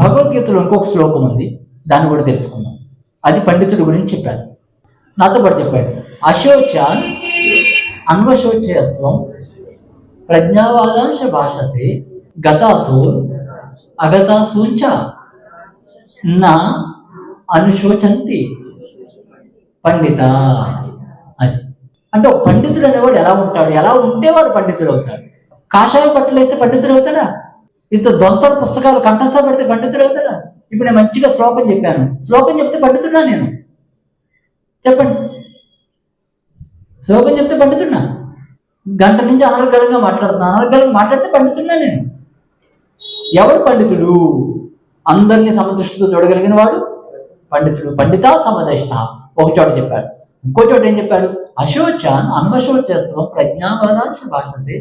భగవద్గీతలో ఇంకొక శ్లోకం ఉంది. దాన్ని కూడా తెలుసుకుందాం. అది పండితుడి గురించి చెప్పారు. నాతో పాటు చెప్పాడు. అశోచ అన్వశోచయస్త్వం ప్రజ్ఞావాదాంశ భాషసే గతాసు అగతాసూంచ నా అనుశోచంతి పండిత అది అంటే ఒక పండితుడు అనేవాడు ఎలా ఉంటాడు? ఎలా ఉంటే వాడు పండితుడు అవుతాడు కాషాయ బట్టలు వేస్తే పండితుడు అవుతాడా ఇంత దొంతల పుస్తకాలు కంఠస్థ పెడితే పండితుడు అవుతాడా? ఇప్పుడు నేను మంచిగా శ్లోకం చెప్పాను. శ్లోకం చెప్తే పండితున్నా నేను? చెప్పండి. శ్లోకం చెప్తే పండితున్నా గంట నుంచి అనర్గళంగా మాట్లాడుతున్నాను అనర్గళంగా మాట్లాడితే పండితున్నా నేను? ఎవడు పండితుడు? అందరినీ సమదృష్టితో చూడగలిగిన వాడు పండితుడు. పండిత సమదర్శన ఒక చోట చెప్పాడు. ఇంకో చోట ఏం చెప్పాడు? అశోచాన్ అన్వశోచస్త్వం ప్రజ్ఞావాదాంశ భాషసే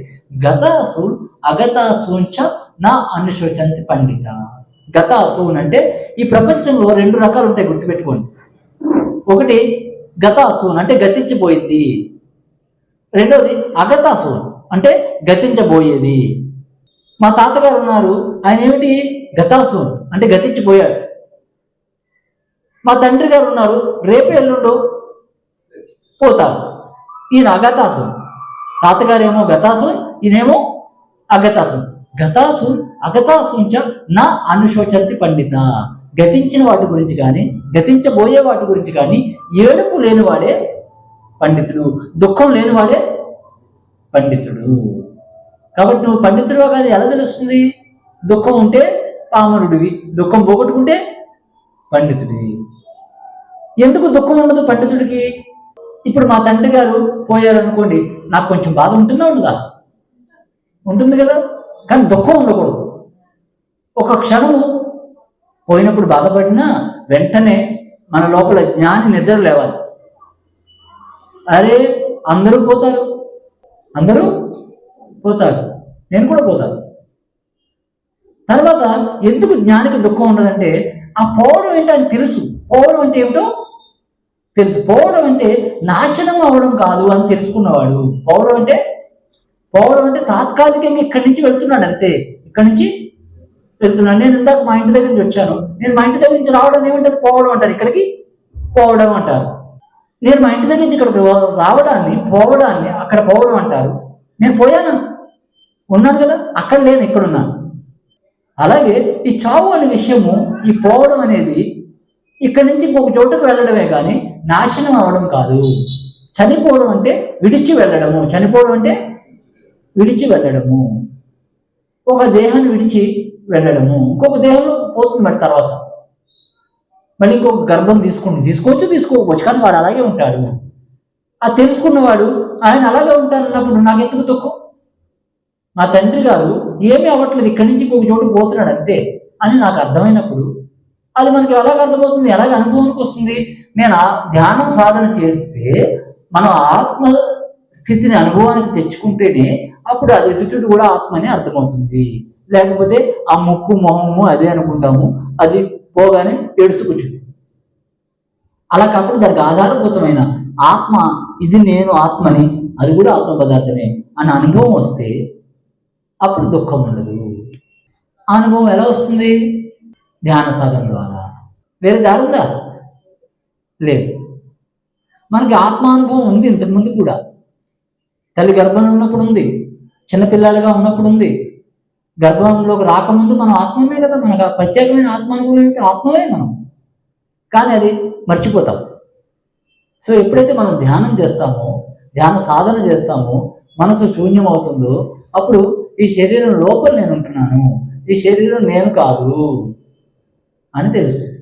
గతాసు అగతాసూంచ నా అనుశోచంతి పండిత. గత అసూన్ అంటే ఈ ప్రపంచంలో రెండు రకాలు ఉంటాయి గుర్తుపెట్టుకోండి. ఒకటి గతాసూన్ అంటే గతించిపోయింది. రెండోది అగతాసూన్ అంటే గతించబోయేది. మా తాతగారు ఉన్నారు ఆయన ఏమిటి? గతాసూన్ అంటే గతించిపోయాడు. మా తండ్రి గారు ఉన్నారు రేపు ఎల్లుండో పోతారు. ఈయన అగతాసూన్ తాతగారేమో గతాసూన్ ఈయనేమో అగతాసూన్ గతాసూన్ అగతాసూంచ నా అనుశోచంతి పండిత. గతించిన వాటి గురించి కానీ గతించబోయే వాటి గురించి కానీ ఏడుపు లేనివాడే పండితుడు దుఃఖం లేనివాడే పండితుడు. కాబట్టి నువ్వు పండితుడుగా కాదు ఎలా తెలుస్తుంది? దుఃఖం ఉంటే పామరుడివి దుఃఖం పోగొట్టుకుంటే పండితుడివి. ఎందుకు దుఃఖం ఉండదు పండితుడికి? ఇప్పుడు మా తండ్రి గారు పోయారనుకోండి నాకు కొంచెం బాధ ఉంటుందా ఉండదా? ఉంటుంది కదా? కానీ దుఃఖం ఉండకూడదు. ఒక క్షణము పోయినప్పుడు బాధపడినా వెంటనే మన లోపల జ్ఞాని నిద్ర లేవాలి. అరే అందరూ పోతారు. అందరూ పోతారు. నేను కూడా పోతాను. తర్వాత ఎందుకు జ్ఞానికి దుఃఖం ఉండదంటే ఆ పోవడం ఏంటో అని తెలుసు. పోవడం అంటే ఏమిటో తెలుసు. పోవడం అంటే నాశనం అవ్వడం కాదు అని తెలుసుకున్నవాడు. పోవడం అంటే పోవడం అంటే తాత్కాలికంగా ఇక్కడి నుంచి వెళ్తున్నాడు అంతే. ఇక్కడి నుంచి వెళ్తున్నాడు. నేను ఇందాక మా ఇంటి దగ్గర నుంచి వచ్చాను. నేను మా ఇంటి దగ్గర నుంచి రావడం ఏమంటారు? పోవడం అంటారు. ఇక్కడికి పోవడం అంటారు. నేను మా ఇంటి దగ్గర నుంచి ఇక్కడికి రావడాన్ని పోవడాన్ని అక్కడ పోవడం అంటారు. నేను పోయాను. ఉన్నాను కదా? అక్కడ లేను ఇక్కడ ఉన్నాను అలాగే ఈ చావు అనే విషయము ఈ పోవడం అనేది ఇక్కడి నుంచి ఇంకొక చోటుకు వెళ్ళడమే కానీ నాశనం అవ్వడం కాదు. చనిపోవడం అంటే విడిచి వెళ్ళడము. చనిపోవడం అంటే విడిచి వెళ్ళడము. ఒక దేహాన్ని విడిచి వెళ్ళడము. ఇంకొక దేహంలో పోతుంది మరి తర్వాత. మళ్ళీ ఇంకొక గర్భం తీసుకుంటుంది. తీసుకోవచ్చు తీసుకోకపోవచ్చు కానీ వాడు అలాగే ఉంటాడు. అది తెలుసుకున్నవాడు ఆయన అలాగే ఉంటానన్నప్పుడు నాకు ఎందుకు దుఃఖం? మా తండ్రి గారు ఏమీ అవ్వట్లేదు ఇక్కడి నుంచి ఇంకొక చోటు పోతున్నాడు అంతే అని నాకు అర్థమైనప్పుడు అది మనకి ఎలాగ అర్థమవుతుంది ఎలాగ అనుభవానికి వస్తుంది? నేను ఆ ధ్యానం సాధన చేస్తే మనం ఆత్మ స్థితిని అనుభవానికి తెచ్చుకుంటేనే అప్పుడు అది ఎదుటిది కూడా ఆత్మ అని అర్థమవుతుంది. లేకపోతే ఆ ముక్కు మొహము అదే అనుకుంటాము. అది పోగానే ఏడుస్తూ అలా కాకుండా దానికి ఆధారభూతమైన ఆత్మ ఇది నేను ఆత్మని అది కూడా ఆత్మ పదార్థమే అన్న అనుభవం వస్తే అప్పుడు దుఃఖం ఉండదు. ఆ అనుభవం ఎలా వస్తుంది? ధ్యాన సాధన ద్వారా. వేరే దారుందా లేదు. మనకి ఆత్మానుభవం ఉంది ఇంతకుముందు కూడా. తల్లి గర్భంలో ఉన్నప్పుడు ఉంది చిన్నపిల్లలుగా ఉన్నప్పుడు ఉంది. గర్భంలోకి రాకముందు మనం ఆత్మమే కదా మనకు ప్రత్యేకమైన ఆత్మ ఏమిటి? ఆత్మమే మనం. కానీ అది మర్చిపోతాం. సో ఎప్పుడైతే మనం ధ్యానం చేస్తామో ధ్యాన సాధన చేస్తామో మనసు శూన్యం అవుతుందో అప్పుడు ఈ శరీరం లోపల నేను ఉంటున్నాను. ఈ శరీరం నేను కాదు అని తెలుస్తుంది.